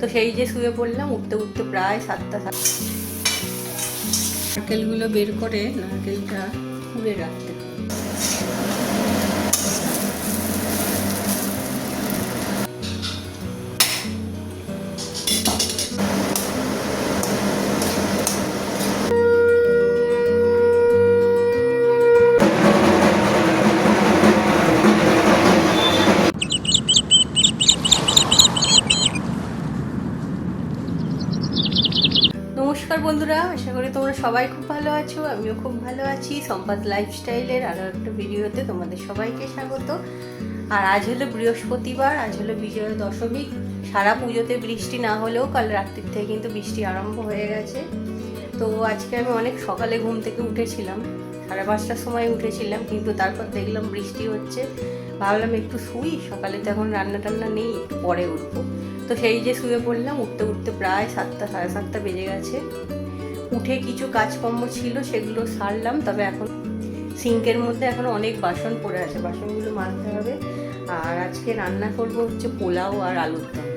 তো সেই যে শুয়ে পড়লাম, উঠতে উঠতে প্রায় সাতটা সাত নারকেলগুলো বের করে নারকেলটা পুড়ে রাখতে বন্ধুরা, আশা করি তোমরা সবাই খুব ভালো আছো, আমিও খুব ভালো আছি। সম্পাদ লাইফস্টাইলের আরও একটা ভিডিওতে তোমাদের সবাইকে স্বাগত। আর আজ হলো বৃহস্পতিবার, আজ হলো বিজয়া দশমী। সারা পুজোতে বৃষ্টি না হলেও কাল রাত্রির থেকে কিন্তু বৃষ্টি আরম্ভ হয়ে গেছে। তো আজকে আমি অনেক সকালে ঘুম থেকে উঠেছিলাম, সাড়ে পাঁচটার সময় উঠেছিলাম, কিন্তু তারপর দেখলাম বৃষ্টি হচ্ছে। ভাবলাম একটু শুই, সকালে তো এখন রান্না টান্না নেই, একটু পরে উঠবো। তো সেই যে শুয়ে পড়লাম, উঠতে উঠতে প্রায় সাতটা, সাড়ে সাতটা বেজে গেছে। উঠে কিছু কাজকর্ম ছিল, সেগুলো সারলাম, তবে এখন সিঙ্কের মধ্যে এখন অনেক বাসন পড়ে আছে, বাসনগুলো মাজতে হবে। আর আজকে রান্না করব হচ্ছে পোলাও আর আলুর দম।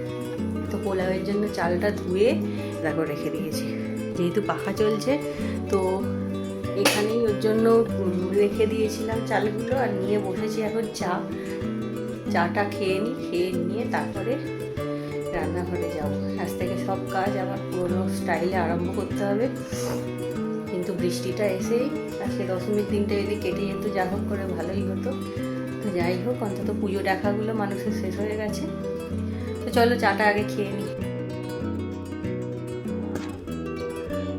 তো পোলাওয়ের জন্য চালটা ধুয়ে দেখো রেখে দিয়েছি। যেহেতু পাখা চলছে, তো এখানেই ওর জন্য রেখে দিয়েছিলাম চালগুলো, আর নিয়ে বসেছি এখন চা। চাটা খেয়ে নিই খেয়ে নিয়ে তারপরে রান্নাঘরে যাব আজ থেকে সব কাজ আবার পুরোনো স্টাইলে আরম্ভ করতে হবে। কিন্তু বৃষ্টিটা এসেই, আজকে দশমীর দিনটা যদি কেটে যেত, যা হোক করে ভালোই হতো। তো যাই হোক, অন্তত পুজো দেখাগুলো মানুষের শেষ হয়ে গেছে। তো চলো চাটা আগে খেয়ে নিই।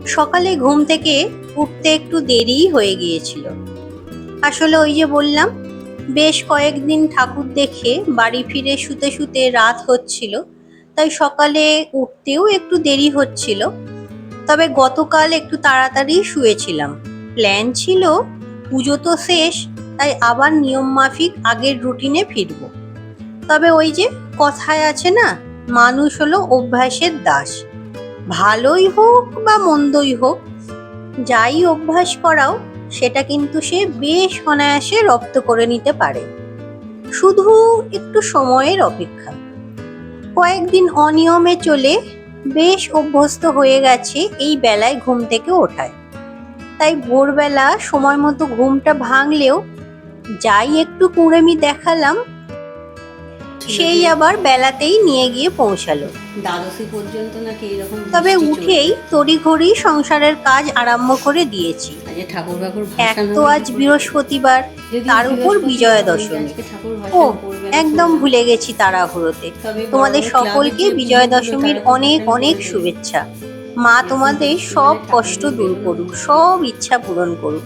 সকালে ঘুম থেকে উঠতে একটু দেরিই হয়ে গিয়েছিল। আসলে ওই যে বললাম, বেশ কয়েকদিন ঠাকুর দেখে বাড়ি ফিরে শুতে শুতে রাত হচ্ছিল। তাই সকালে উঠতেও একটু দেরি হচ্ছিল। তবে গতকাল একটু তাড়াতাড়ি শুয়েছিলাম। প্ল্যান ছিল পুজো তো শেষ, তাই আবার নিয়ম মাফিক আগের রুটিনে ফিরব। তবে ওই যে কথায় আছে না, মানুষ হলো অভ্যাসের দাস। ভালোই হোক বা মন্দই হোক, যাই অভ্যাস করাও, সেটা কিন্তু সে বেশ অনায়াসে রপ্ত করে নিতে পারে। শুধু একটু সময়ের অপেক্ষা। কয়েকদিন অনিয়মে চলে বেশ অভ্যস্ত হয়ে গেছে এই বেলায় ঘুম থেকে ওঠায়। তাই ভোরবেলা সময় মতো ঘুমটা ভাঙলেও যাই একটু কুঁড়েমি দেখালাম সেই আবার বেলাতেই নিয়ে গিয়ে পৌঁছালো। দ্বাদশী পর্যন্ত নাকি এরকম তবে। উঠেই তড়িঘড়ি সংসারের কাজ আরম্ভ করে দিয়েছি। ঠাকুর এক তো আজ বৃহস্পতিবার তার উপর বিজয়া দশমী। ও একদম ভুলে গেছি তাড়াহুড়োতে। তোমাদের সকলকে বিজয়া দশমীর অনেক অনেক শুভেচ্ছা। মা তোমাদের সব কষ্ট দূর করুক সব ইচ্ছা পূরণ করুক।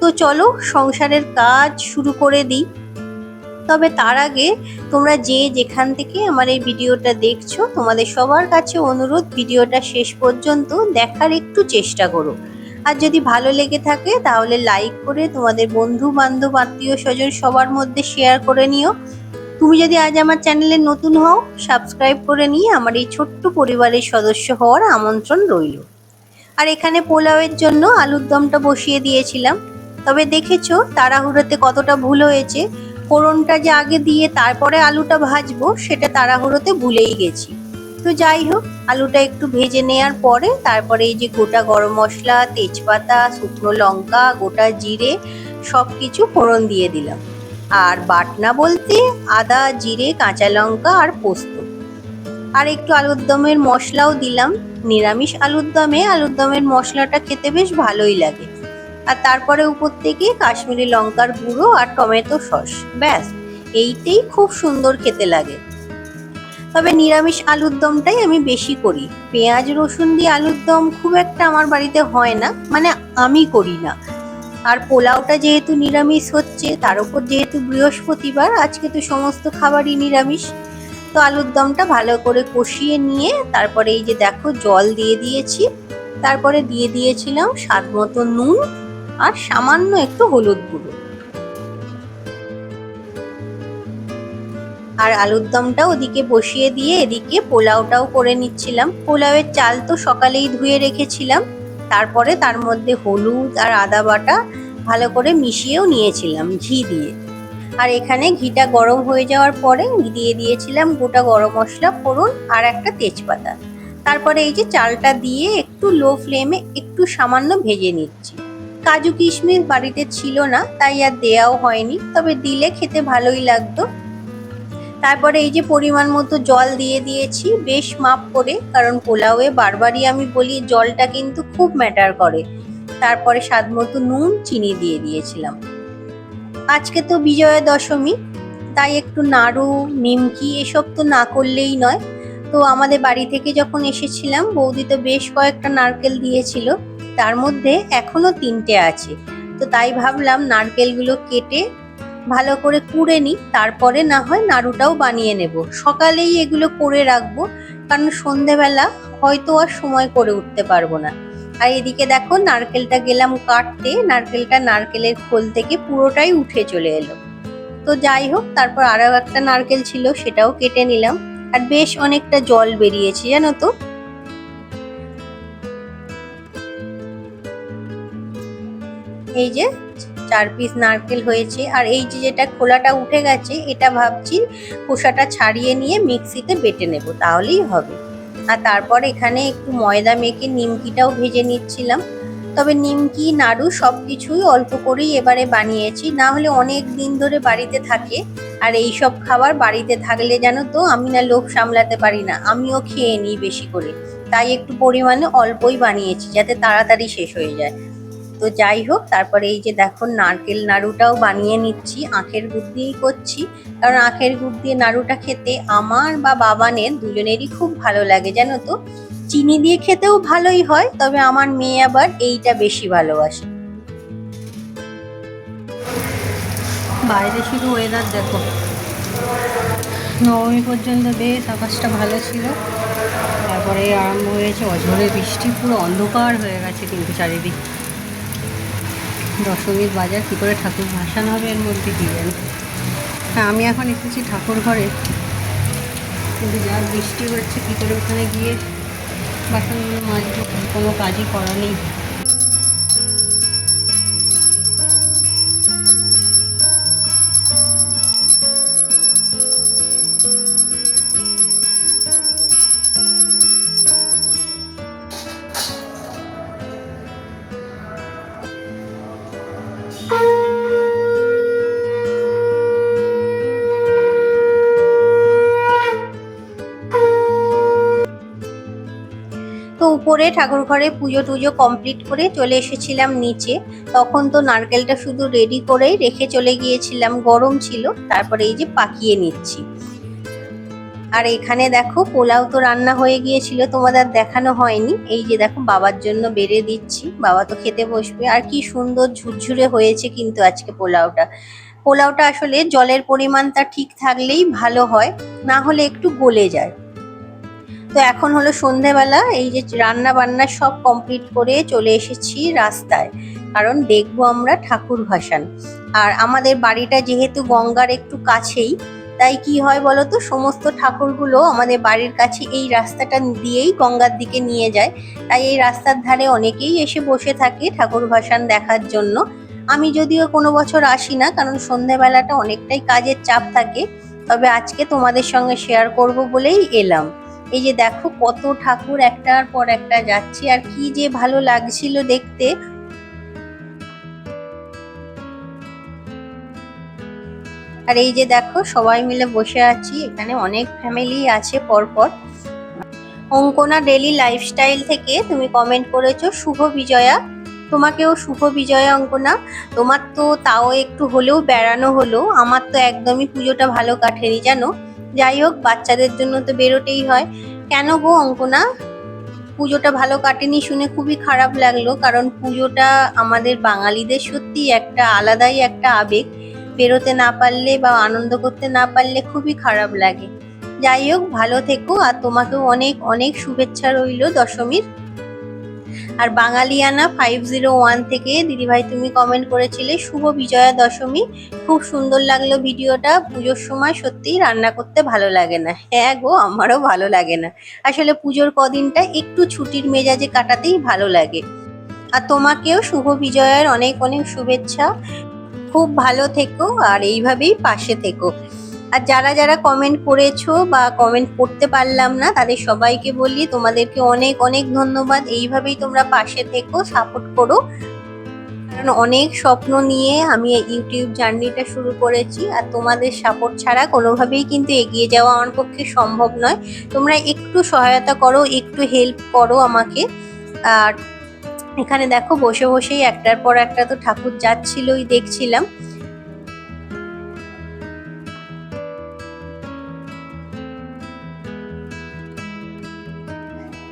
তো চলো সংসারের কাজ শুরু করে দিই। তবে তার আগে তোমরা যে যেখান থেকে আমার এই ভিডিওটা দেখছ, তোমাদের সবার কাছে অনুরোধ, ভিডিওটা শেষ পর্যন্ত দেখার একটু চেষ্টা করো। আর যদি ভালো লেগে থাকে, তাহলে লাইক করে তোমাদের বন্ধু বান্ধব আত্মীয় স্বজন সবার মধ্যে শেয়ার করে নিও। তুমি যদি আজ আমার চ্যানেলে নতুন হও সাবস্ক্রাইব করে নিয়ে আমার এই ছোট্ট পরিবারের সদস্য হওয়ার আমন্ত্রণ রইল। আর এখানে পোলাওয়ের জন্য আলুর দমটা বসিয়ে দিয়েছিলাম। তবে দেখেছ, তাড়াহুড়োতে কতটা ভুল হয়েছে। ফোড়নটা যে আগে দিয়ে তারপরে আলুটা ভাজবো, সেটা তাড়াহুড়োতে ভুলেই গেছি। তো যাই হোক, আলুটা একটু ভেজে নেওয়ার পরে তারপরে এই যে গোটা গরম মশলা, তেজপাতা, শুকনো লঙ্কা, গোটা জিরে সব কিছু ফোড়ন দিয়ে দিলাম। আর বাটনা বলতে আদা, জিরে, কাঁচা লঙ্কা আর পোস্ত। আর একটু আলুর দমের মশলাও দিলাম। নিরামিষ আলুর দমে আলুর দমের মশলাটা খেতে বেশ ভালোই লাগে। আর তারপরে উপর থেকে কাশ্মীরি লঙ্কার গুঁড়ো আর টমেটো সস। ব্যাস, এইটাই খুব সুন্দর খেতে লাগে। তবে নিরামিষ আলুর দমটাই আমি বেশি করি। পেঁয়াজ, রসুন দিয়ে আলুর দম খুব একটা আমার বাড়িতে হয় না মানে আমি করি না। আর পোলাওটা যেহেতু নিরামিষ হচ্ছে, তার উপর যেহেতু বৃহস্পতিবার, আজকে তো সমস্ত খাবারই নিরামিষ। তো আলুর দমটা ভালো করে কষিয়ে নিয়ে, তারপরে এই যে দেখো, জল দিয়ে দিয়েছি। তারপরে দিয়ে দিয়েছিলাম স্বাদ মতো নুন আর সামান্য একটু হলুদ গুঁড়ো। আর আলুর দমটা ওদিকে বসিয়ে দিয়ে এদিকে পোলাওটাও করে নিচ্ছিলাম। পোলাওয়ের চাল তো সকালেই ধুয়ে রেখেছিলাম। তারপরে তার মধ্যে হলুদ আর আদা বাটা ভালো করে মিশিয়েও নিয়েছিলাম ঘি দিয়ে। আর এখানে ঘিটা গরম হয়ে যাওয়ার পরে দিয়ে দিয়েছিলাম গোটা গরম মশলা, ফোড়ন আর একটা তেজপাতা। তারপরে এই যে চালটা দিয়ে একটু লো ফ্লেমে একটু সামান্য ভেজে নিচ্ছি। কাজু কিশমিশ বাড়িতে ছিল না, তাই আর দেয়াও হয়নি। তবে দিলে খেতে ভালোই লাগতো। তারপরে এই যে পরিমাণ মতো জল দিয়ে দিয়েছি, বেশ মাপ করে, কারণ পোলাওয়ে বারবারই আমি বলি জলটা কিন্তু খুব ম্যাটার করে। তারপরে স্বাদ মতো নুন, চিনি দিয়ে দিয়েছিলাম। আজকে তো বিজয়া দশমী, তাই একটু নাড়ু, নিমকি এসব তো না করলেই নয়। তো আমাদের বাড়ি থেকে যখন এসেছিলাম, বৌদি তো বেশ কয়েকটা নারকেল দিয়েছিল। তার মধ্যে এখনও তিনটে আছে। তো তাই ভাবলাম নারকেলগুলো কেটে ভালো করে কুড়ে নিই, তারপরে না হয় নাড়ুটাও বানিয়ে নেব। সকালেই এগুলো করে রাখব, কারণ সন্ধেবেলা হয়তো আর সময় করে উঠতে পারব না। আর এদিকে দেখো নারকেলটা গেলাম কাটতে, নারকেলটা নারকেলের খোল থেকে পুরোটাই উঠে চলে এলো। তো যাই হোক, তারপর আরও একটা নারকেল ছিল, সেটাও কেটে নিলাম। আর বেশ অনেকটা জল বেরিয়েছে, জানো তো? এই যে চার পিস নারকেল হয়েছে। আর এই যে যেটা খোলাটা উঠে গেছে, এটা ভাবছি খোসাটা ছাড়িয়ে নিয়ে মিক্সিতে বেটে নেব, তাহলেই হবে। আর তারপর এখানে একটু ময়দা মেখে নিমকিটাও ভেজে নিচ্ছিলাম। তবে নিমকি, নাড়ু সব কিছুই অল্প করেই এবারে বানিয়েছি। না হলে অনেক দিন ধরে বাড়িতে থাকে। আর এই সব খাবার বাড়িতে থাকলে জানো তো, আমি না লোভ সামলাতে পারি না। আমিও খেয়ে নিই বেশি করে। তাই একটু পরিমাণে অল্পই বানিয়েছি, যাতে তাড়াতাড়ি শেষ হয়ে যায়। তো যাই হোক, তারপরে এই যে দেখো নারকেল নাড়ুটাও বানিয়ে নিচ্ছি, আখের গুড় দিয়েই করছি। কারণ আখের গুড় দিয়ে নাড়ুটা খেতে আমার বা বাবানের দুজনেরই খুব ভালো লাগে, জানো তো? চিনি দিয়ে খেতেও ভালোই হয়, তবে আমার মেয়ে আবার এইটা বেশি ভালোবাসে। বাইরে শুধু ওয়েদার দেখো। নবমী পর্যন্ত বেশ আকাশটা ভালো ছিল। তারপরে আরম্ভ হয়েছে অঝরে বৃষ্টি, পুরো অন্ধকার হয়ে গেছে কিন্তু চারিদিক। দশমীর বাজার কী করে ঠাকুর ভাসানো হবে এর মধ্যে কী হ্যাঁ আমি এখন এসেছি ঠাকুর ঘরে। কিন্তু যা বৃষ্টি হচ্ছে, কী করে ওখানে গিয়ে বাসনগুলো মাজবো? কোনো কাজই করা নেই। উপরে ঠাকুর ঘরে পুজো টুজো কমপ্লিট করে চলে এসেছিলাম নিচে। তখন তো নারকেলটা শুধু রেডি করেই রেখে চলে গিয়েছিলাম, গরম ছিল, তারপরে এই যে পাকিয়ে নিচ্ছি। আর এখানে দেখো পোলাও তো রান্না হয়ে গিয়েছিল, তোমাদের দেখানো হয়নি। এই যে দেখো বাবার জন্য বেড়ে দিচ্ছি, বাবা তো খেতে বসবে। আর কি সুন্দর ঝুরঝুরে হয়েছে কিন্তু আজকে পোলাওটা। পোলাওটা আসলে জলের পরিমাণটা ঠিক থাকলেই ভালো হয়, না হলে একটু গলে যায়। তো এখন হলো সন্ধেবেলা, এই যে রান্না বান্না সব কমপ্লিট করে চলে এসেছি রাস্তায়। কারণ দেখব আমরা ঠাকুর ভাসান। আর আমাদের বাড়িটা যেহেতু গঙ্গার একটু কাছেই, তাই কি হয় বলো তো সমস্ত ঠাকুরগুলো আমাদের বাড়ির কাছে এই রাস্তাটা দিয়েই গঙ্গার দিকে নিয়ে যায়। তাই এই রাস্তার ধারে অনেকেই এসে বসে থাকে ঠাকুর ভাসান দেখার জন্য। আমি যদিও কোনো বছর আসি না, কারণ সন্ধেবেলাটা অনেকটাই কাজের চাপ থাকে। তবে আজকে তোমাদের সঙ্গে শেয়ার করব বলেই এলাম। এই যে দেখো কত ঠাকুর একটার পর একটা যাচ্ছে, আর কি যে ভালো লাগছিল দেখতে। আর এই যে দেখো সবাই মিলে বসে আছি, এখানে অনেক ফ্যামিলি আছে পরপর। অঙ্কনা ডেলি লাইফস্টাইল থেকে তুমি কমেন্ট করেছ, শুভ বিজয়া। তোমাকেও শুভ বিজয়া অঙ্কনা। তোমার তো তাও একটু হলেও বেড়ানো হলো, আমার তো একদমই পুজোটা ভালো কাটেনি জানো? যাই হোক, বাচ্চাদের জন্য তো বেরোতেই হয়। কেন গো অঙ্কনা? পুজোটা ভালো কাটেনি শুনে খুবই খারাপ লাগল, কারণ পুজোটা আমাদের বাঙালিদের সত্যি একটা আলাদাই একটা আবেগ। বেরোতে না পারলে বা আনন্দ করতে না পারলে খুবই খারাপ লাগে। যাই হোক, ভালো থেকো, আর তোমাকেও অনেক অনেক শুভেচ্ছা রইল দশমীর। আর বাঙালিয়ানা ফাইভ জিরো ওয়ান থেকে দিদিভাই তুমি কমেন্ট করেছিলে, শুভ বিজয়া দশমী। খুব সুন্দর লাগল ভিডিওটা, পুজোর সময় সত্যিই রান্না করতে ভালো লাগে না। হ্যাঁ গো, আমারও ভালো লাগে না। আসলে পুজোর কদিনটা একটু ছুটির মেজাজে কাটাতেই ভালো লাগে। আর তোমাকেও শুভ বিজয়ের অনেক অনেক শুভেচ্ছা। খুব ভালো থেকো আর এইভাবেই পাশে থেকো। আর যারা যারা কমেন্ট করেছ বা কমেন্ট করতে পারলাম না, তাদের সবাইকে বলি তোমাদেরকে অনেক অনেক ধন্যবাদ। এইভাবেই তোমরা পাশে থেকো সাপোর্ট করো। কারণ অনেক স্বপ্ন নিয়ে আমি ইউটিউব জার্নিটা শুরু করেছি আর তোমাদের সাপোর্ট ছাড়া কোনোভাবেই কিন্তু এগিয়ে যাওয়া আমার পক্ষে সম্ভব নয়। তোমরা একটু সহায়তা করো, একটু হেল্প করো আমাকে। আর এখানে দেখো, বসে বসেই একটার পর একটা তো ঠাকুর যাচ্ছিলই, দেখছিলাম।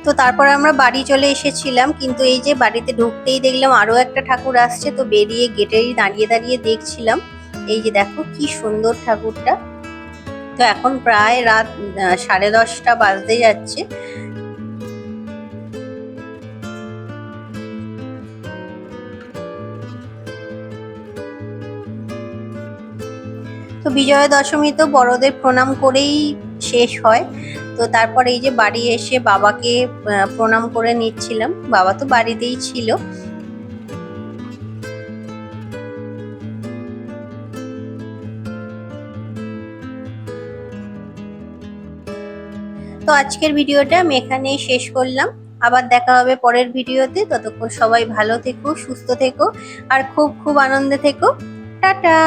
তো তারপরে আমরা বাড়ি চলে এসেছিলাম, কিন্তু এই যে বাড়িতে ঢুকতেই দেখলাম আরও একটা ঠাকুর আসছে, তো বেরিয়ে গেটেই দাঁড়িয়ে দাঁড়িয়ে দেখছিলাম। এই যে দেখো কি সুন্দর ঠাকুরটা। তো এখন প্রায় রাত সাড়ে দশটা বাজতে যাচ্ছে। তো বিজয়া দশমী তো বড়দের প্রণাম করেই শেষ হয়। তো তারপর এই যে বাড়ি এসে বাবাকে প্রণাম করে নিচ্ছিলাম। বাবা তো বাড়িতেই ছিল। তো আজকের ভিডিওটা আমি এখানেই শেষ করলাম। আবার দেখা হবে পরের ভিডিওতে। ততক্ষণ সবাই ভালো থেকো, সুস্থ থেকো, আর খুব খুব আনন্দে থেকো। টাটা!